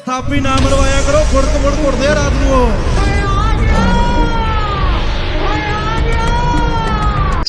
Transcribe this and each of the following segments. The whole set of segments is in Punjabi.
ਥਾਪੀ ਨਾ ਮਰਵਾਇਆ ਕਰੋ ਫੁੜਕ ਫੁੜ ਘੁੱਟਦੇ ਆ ਰਾਤ ਨੂੰ ਉਹ।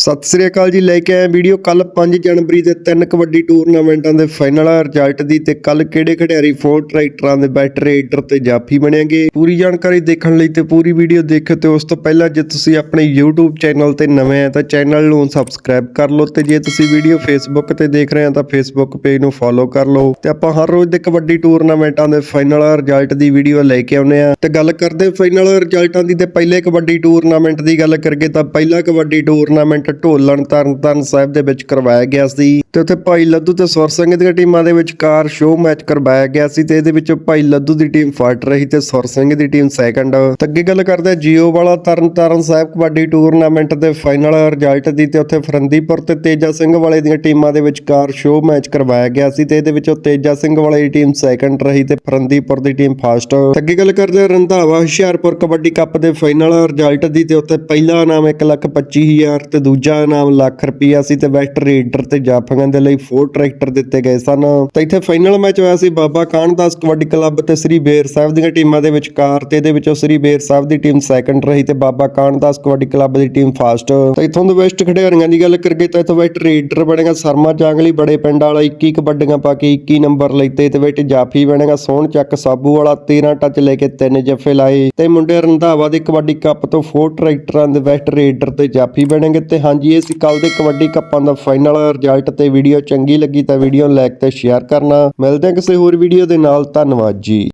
ਸਤਿ ਸ੍ਰੀ ਅਕਾਲ ਜੀ, ਲੈ ਕੇ ਆਏ ਵੀਡੀਓ। ਕੱਲ 5 ਜਨਵਰੀ ਦੇ ਤਿੰਨ ਕਬੱਡੀ ਟੂਰਨਾਮੈਂਟਾਂ ਦੇ ਫਾਈਨਲ ਰਿਜ਼ਲਟ ਦੀ ਤੇ ਕੱਲ ਕਿਹੜੇ ਖਿਡਾਰੀ ਫੋਰ ਟਰੈਕਟਰਾਂ ਦੇ ਬੈਟ ਰੇਡਰ ਤੇ ਜਾਫੀ ਬਣੇਗੇ ਪੂਰੀ ਜਾਣਕਾਰੀ ਦੇਖਣ ਲਈ ਤੇ ਪੂਰੀ ਵੀਡੀਓ ਦੇਖੋ ਤੇ ਉਸ ਤੋਂ ਪਹਿਲਾਂ ਜੇ ਤੁਸੀਂ ਆਪਣੇ YouTube ਚੈਨਲ ਤੇ ਨਵੇਂ ਆ ਤਾਂ ਚੈਨਲ ਨੂੰ ਸਬਸਕ੍ਰਾਈਬ ਕਰ ਲਓ ਤੇ ਜੇ ਤੁਸੀਂ ਵੀਡੀਓ Facebook ਤੇ ਦੇਖ ਰਹੇ ਆ ਤਾਂ Facebook ਪੇਜ ਨੂੰ ਫੋਲੋ ਕਰ ਲਓ। ਤੇ ਆਪਾਂ ਹਰ ਰੋਜ਼ ਦੇ ਕਬੱਡੀ ਟੂਰਨਾਮੈਂਟਾਂ ਦੇ ਫਾਈਨਲ ਰਿਜ਼ਲਟ ਦੀ ਵੀਡੀਓ ਲੈ ਕੇ ਆਉਨੇ ਆ। ਤੇ ਗੱਲ ਕਰਦੇ ਫਾਈਨਲ ਰਿਜ਼ਲਟਾਂ ਦੀ ਤੇ ਪਹਿਲੇ ਕਬੱਡੀ ਟੂਰਨਾਮੈਂਟ ਦੀ ਗੱਲ ਕਰਗੇ ਤਾਂ ਪਹਿਲਾ ਕਬੱਡੀ ਟੂਰਨਾਮੈਂਟ ਢੋਲਣ ਤਰਨਤਾਰਨ ਸਾਹਿਬ ਦੇ ਵਿੱਚ ਕਰਵਾਇਆ ਗਿਆ ਸੀ ਤੇ ਉੱਥੇ ਭਾਈ ਲੱਦੂ ਤੇ ਸੁਰ ਸਿੰਘ ਦੀਆਂ ਟੀਮਾਂ ਦੇ ਵਿਚਕਾਰ ਸ਼ੋਅ ਮੈਚ ਕਰਵਾਇਆ ਗਿਆ ਸੀ ਤੇ ਇਹਦੇ ਵਿੱਚ ਭਾਈ ਲੱਦੂ ਦੀ ਟੀਮ ਫਸਟ ਰਹੀ ਤੇ ਸੁਰ ਸਿੰਘ ਦੀ ਟੀਮ ਸੈਕੰਡ ਅੱਗੇ ਗੱਲ ਕਰਦੇ ਜੀਓ ਵਾਲਾ ਤਰਨਤਾਰਨ ਸਾਹਿਬ ਕਬੱਡੀ ਟੂਰਨਾਮੈਂਟ ਦੇ ਫਾਈਨਲ ਰਿਜ਼ਲਟ ਦੀ ਤੇ ਉੱਥੇ ਫਰੰਦੀਪੁਰ ਤੇ ਤੇਜਾ ਸਿੰਘ ਵਾਲੇ ਦੀਆਂ ਟੀਮਾਂ ਦੇ ਵਿਚਕਾਰ ਸ਼ੋਅ ਮੈਚ ਕਰਵਾਇਆ ਗਿਆ ਸੀ ਤੇ ਇਹਦੇ ਵਿੱਚੋਂ ਤੇਜਾ ਸਿੰਘ ਵਾਲੇ ਦੀ ਟੀਮ ਸੈਕੰਡ ਰਹੀ ਤੇ ਫਰੰਦੀਪੁਰ ਦੀ ਟੀਮ ਫਸਟ ਅੱਗੇ ਗੱਲ ਕਰਦੇ ਰੰਧਾਵਾ ਹੁਸ਼ਿਆਰਪੁਰ ਕਬੱਡੀ ਕੱਪ ਦੇ ਫਾਈਨਲ ਰਿਜ਼ਲਟ ਦੀ ਤੇ ਉੱਥੇ ਪਹਿਲਾ ਇਨਾਮ 125000 ਤੇ ਦੂਜਾ ਇਨਾਮ ਲੱਖ ਰੁਪਈਆ ਸੀ ਤੇ ਵੈਸਟ ਰੇਡਰ ਤੇ ਜਾਫੀਆਂ ਦੇ ਲਈ ਫੋਰ ਟਰੈਕਟਰ ਦਿੱਤੇ ਗਏ ਸਨ। ਤੇ ਇੱਥੇ ਫਾਈਨਲ ਮੈਚ ਹੋਇਆ ਸੀ ਬਾਬਾ ਕਾਨਦਾਸ ਕਬੱਡੀ ਕਲੱਬ ਤੇ ਸ੍ਰੀ ਬੇਰ ਸਾਹਿਬ ਦੀਆਂ ਟੀਮਾਂ ਦੇ ਵਿਚਕਾਰ ਤੇ ਇਹਦੇ ਵਿੱਚੋਂ ਸ੍ਰੀ ਬੇਰ ਸਾਹਿਬ ਦੀ ਟੀਮ ਸੈਕੰਡ ਰਹੀ ਤੇ ਬਾਬਾ ਕਾਨਦਾਸ ਕਬੱਡੀ ਕਲੱਬ ਦੀ ਟੀਮ ਫਸਟ ਤੇ ਇੱਥੋਂ ਦੇ ਵੈਸਟ ਖਿਡਾਰੀਆਂ ਦੀ ਗੱਲ ਕਰੀਏ ਤਾਂ ਇੱਥੋਂ ਵੈਸਟ ਰੇਡਰ ਬਣੇਗਾ ਸਰਮਾ ਜਾਂਗਲੀ, ਬੜੇ ਪਿੰਡ ਵਾਲਾ 21 ਕਬੱਡੀਆਂ ਪਾ ਕੇ 21 ਨੰਬਰ ਲੈਤੇ ਤੇ ਵਿੱਚ ਜਾਫੀ ਬਣੇਗਾ, ਸੋਹਣ ਚੱਕ ਸਾਬੂ ਵਾਲਾ 13 ਟੱਚ ਲੈ ਕੇ ਤਿੰਨ ਜੱਫੇ ਲਾਏ। ਤੇ ਮੁੰਡੇ ਰੰਧਾਵਾ ਦੇ ਕਬੱਡੀ ਕੱਪ ਤੋਂ ਫੋਰ ਟਰੈਕਟਰਾਂ ਦੇ ਵੈਸਟ ਰੇਡਰ ਤੇ ਜਾਫੀ ਬਣੇਗੇ ਤੇ ਹਾਂ ਹਾਂਜੀ, ਇਹ ਸੀ ਕੱਲ ਦੇ ਕਬੱਡੀ ਕੱਪਾਂ ਦਾ ਫਾਈਨਲ ਰਿਜ਼ਲਟ ਤੇ ਵੀਡੀਓ ਚੰਗੀ ਲੱਗੀ ਤਾਂ ਵੀਡੀਓ ਨੂੰ ਲਾਈਕ ਤੇ ਸ਼ੇਅਰ ਕਰਨਾ। ਮਿਲਦੇ ਹਾਂ ਕਿਸੇ ਹੋਰ ਵੀਡੀਓ ਦੇ ਨਾਲ। ਧੰਨਵਾਦ ਜੀ।